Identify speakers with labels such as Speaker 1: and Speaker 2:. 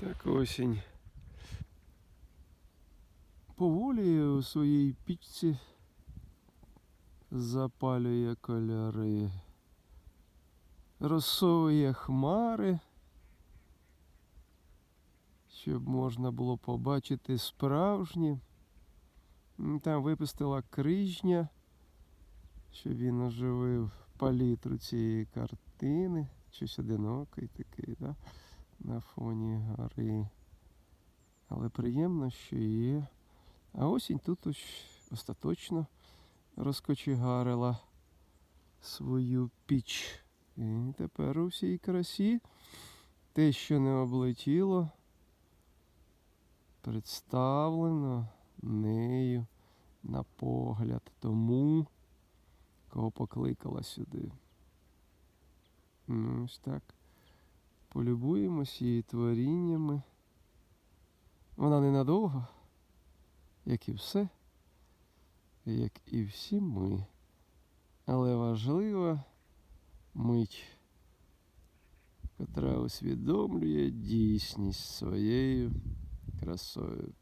Speaker 1: Так осінь. Поволі у своїй пічці запалює кольори, розсовує хмари, щоб можна було побачити справжні. Там випустила крижня, щоб він оживив палітру цієї картини. Щось одинокий такий, да? На фоні гори. Але приємно, що є. А осінь тут остаточно розкочегарила свою піч. І тепер у всій красі те, що не облетіло, представлено нею на погляд тому, кого покликала сюди. Ну, ось так. Полюбуємось її творіннями. Вона ненадовго, як і все, як і всі ми. Але важлива мить, котра усвідомлює дійсність своєю красою.